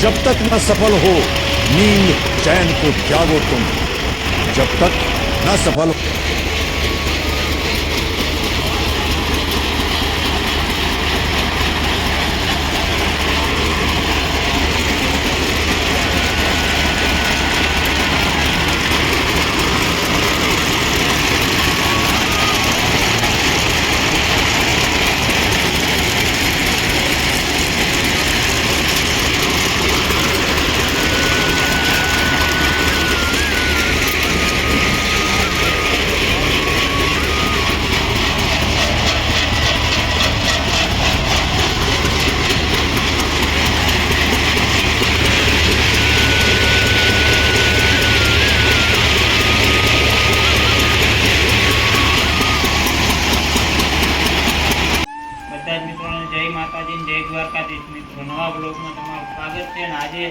जब तक न सफल हो नींद चैन को त्यागो तुम जब तक न सफल हो માતાજી જય દ્વારકાધીશ મિત્રો. નવા બ્લોગમાં તમારું સ્વાગત છે અને આજે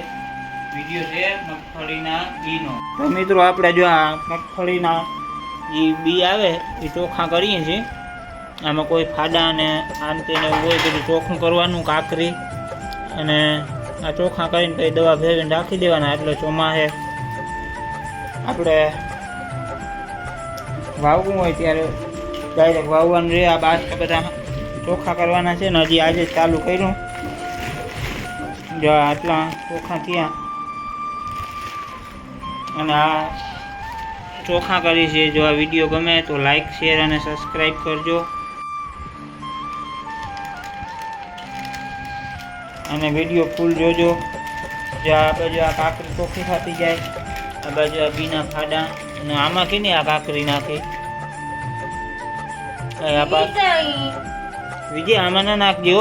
વીડિયો છે મગફળીના બીનો. તો મિત્રો આપણે જો આ મગફળીના જે બી આવે એ ચોખ્ખા કરીએ છીએ. આમાં કોઈ ફાડા અને આંતે ને એવું હોય બધું ચોખ્ખું કરવાનું, કાકરી અને આ ચોખ્ખા કરીને પછી દવા ભેગીને રાખી દેવાના એટલે ચોમાસે આપણે વાવવું હોય ત્યારે ડાયરેક્ટ વાવવાનું રહે, આ બાદ બધા ચોખ્ખા કરવાના છે ને હજી આજે ચાલુ કર્યું. જો આટલા ચોખ્ખા થયા. અને આ ચોખ્ખા કરી છે. જો આ વીડિયો ગમે તો લાઈક શેર અને સબસ્ક્રાઈબ કરજો. અને વીડિયો ફૂલ જોજો. જો આ બાજુ આ કાકરી ચોખ્ખી થતી જાય. આ બાજુ આ બીના ખાડા. અને આમાં કેની આ કાકરી નાખી? આ વિજય, આમાં ના નાખજો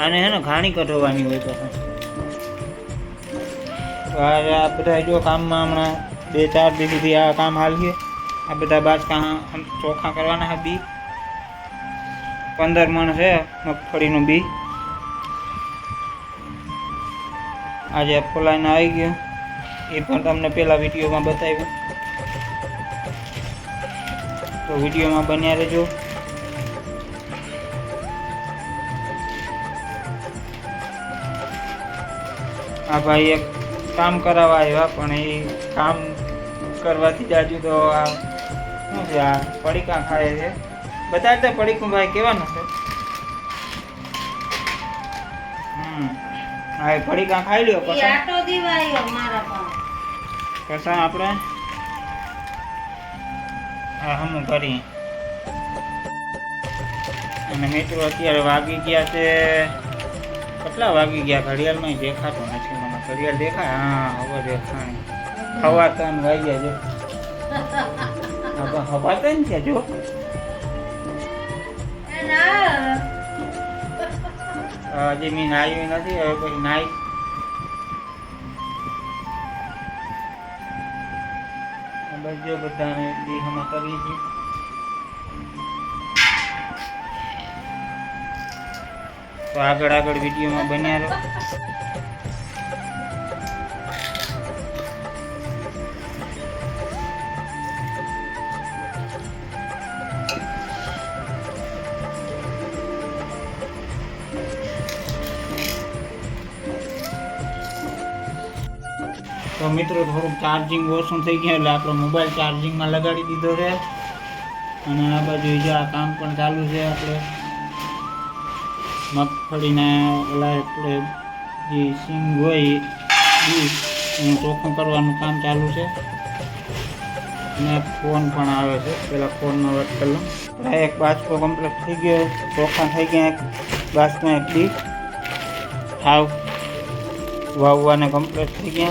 આને હે ને ઘાણી કઢવાની હોય તો. આ બધા જો કામમાં હમણાં બે ચાર દી સુધી આ કામ હાલીએ આ બધા બાજકા ચોખા કરવાના હા બી. પંદર મણ છે મગફળીનું બી. આજે ફોલાઈને આવી ગયો. એ પણ તમને પેલા વિડીયોમાં બતાવ્યું. તો વિડીયોમાં બન્યા રહેજો. આ ભાઈ એક કામ કરાવવા આવ્યા પણ એ કામ કરવાથી જાજુ તો આ શું છે આ પડીકા ખાય છે. બતાડતા પડીકું ભાઈ કેવાનું છે? હમ હા એ પડીકા ખાઈ લ્યો કસા આપણે? હા હમ કરી અને મિત્રો અત્યારે વાગી ગયા છે કેટલા વાગી ગયા? ઘડિયાળમાં દેખાતો નથી મને. ઘડિયાળ દેખાય? હા, હવે દેખાય હવા ત્રણ વાગ્યા જો હવે ત્રણ છે, જો. હજી મેં નાહ્યું નથી, હવે પછી નાહી. બસ જો બધાને દેહમાં કરીએ છીએ તો આગળ આગળ વિડીયોમાં બન્યા રહો. તો મિત્રો, થોડુંક ચાર્જિંગ ઓછું થઈ ગયું એટલે આપણો મોબાઈલ ચાર્જિંગમાં લગાડી દીધો છે. અને આ બાજુ જો આ કામ પણ ચાલુ છે આપણે. મગફળીના ઓલા આપણે જે સિંગ હોય એ ચોખ્ખું કરવાનું કામ ચાલુ છે. અને ફોન પણ આવે છે. પેલા ફોનમાં વાત કરી એક બાજકો કમ્પ્લીટ થઈ ગયો. ચોખ્ખા થઈ ગયા. એક બાજમાં એક બી થાવ વાવવાને કમ્પ્લીટ થઈ ગયા.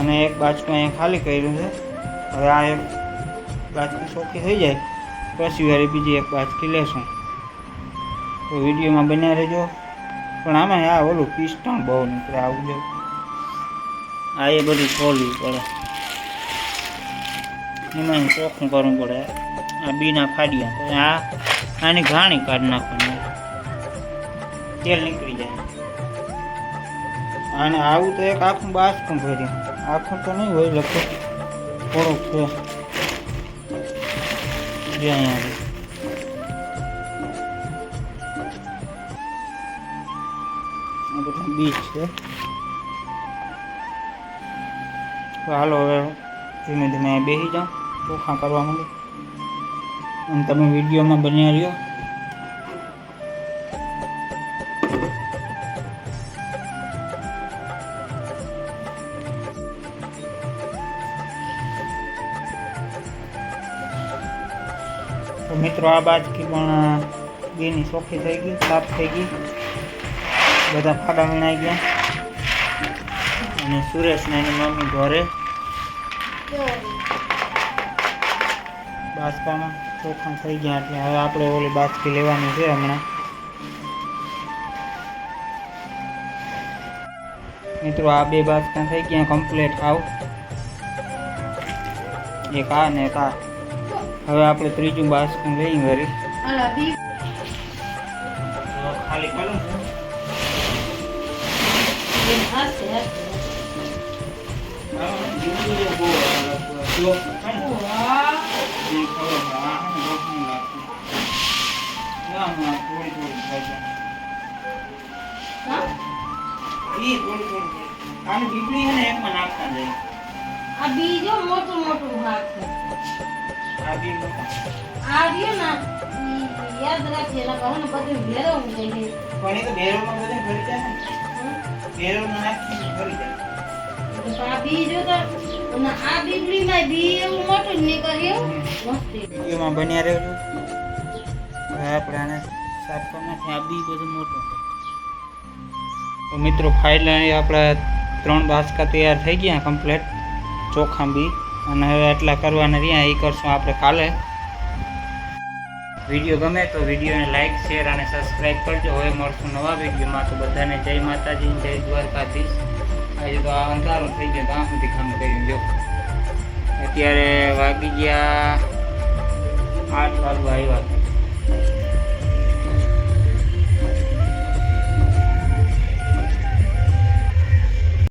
અને એક બાજકું અહીંયા ખાલી કર્યું છે. હવે આ એક બાજકી ચોખ્ખી થઈ જાય. પછી વારી બીજી એક બાજકી લેશું. તો વિડીયોમાં બન્યા રહેજો. પણ આમાં આ ઓલું પિસ્ટણ બહુ નીકળે, આવું જો. આ એ બધી ખોલવી પડે. એમાં ચોખ્ખું કરવું પડે. આ બીના ફાડ્યા આ, આની ઘાણી કાઢી નાખવાની. તેલ નીકળી જાય. અને આવું તો એક આખું બાસકું ભર્યું. આખું તો નહીં હોય લખો થોડુંક છે. જે અહીંયા બીજ છે. હાલો હવે ધીમે ધીમે બેસી જાઓ ચોખા કરવા માંડે. અને તમે વિડીયોમાં બન્યા રહ્યો. તો મિત્રો, આ બાજકી પણ બેની ચોખ્ખી થઈ ગઈ, સાફ થઈ ગઈ. બધા ફાડા વીણાઈ ગયા. અને સુરેશ ને એની મમ્મી ઘરે. બાસકામાં ચોખા થઈ ગયા એટલે હવે આપણે ઓલી બાસકી લેવાની છે હમણાં. મિત્રો આ બે બાસકા થઈ ગયા કમ્પ્લીટ આવ એક આ ને એક આ. હવે આપણે ત્રીજું બાસકું લઈ વળી ખાલી કરું બીજો મોટું મોટું ભાગ છે. આ રહ્યો યાદ રાખજે એના ને બધું ભેરવવું જોઈએ તો આ બીજો તો અને આ બીબડીમાં બી એવું મોટું નીકળ્યું મસ્તી એમાં બન્યા રહેજો. આપણે આને સાફ કરી નાખીએ. આ બી બધું મોટું તો મિત્રો ફાઇનલી આપણા ત્રણ બાસકા તૈયાર થઈ ગયા કમ્પ્લેટ ચોખા બી. અને હવે એટલા કરવાના રહ્યા એ કરશું આપણે કાલે. વીડિયો ગમે તો વિડીયોને લાઈક શેર અને સબસ્ક્રાઈબ કરજો. હવે મળશું નવા વિડીયોમાં. તો બધાને જય માતાજી, જય દ્વારકાધીશ. આજે તો આ અંધારું થઈ ગયું, તો આ સુધી કામ કર્યું. જો. અત્યારે વાગી ગયા આઠ વાગવા આવ્યા.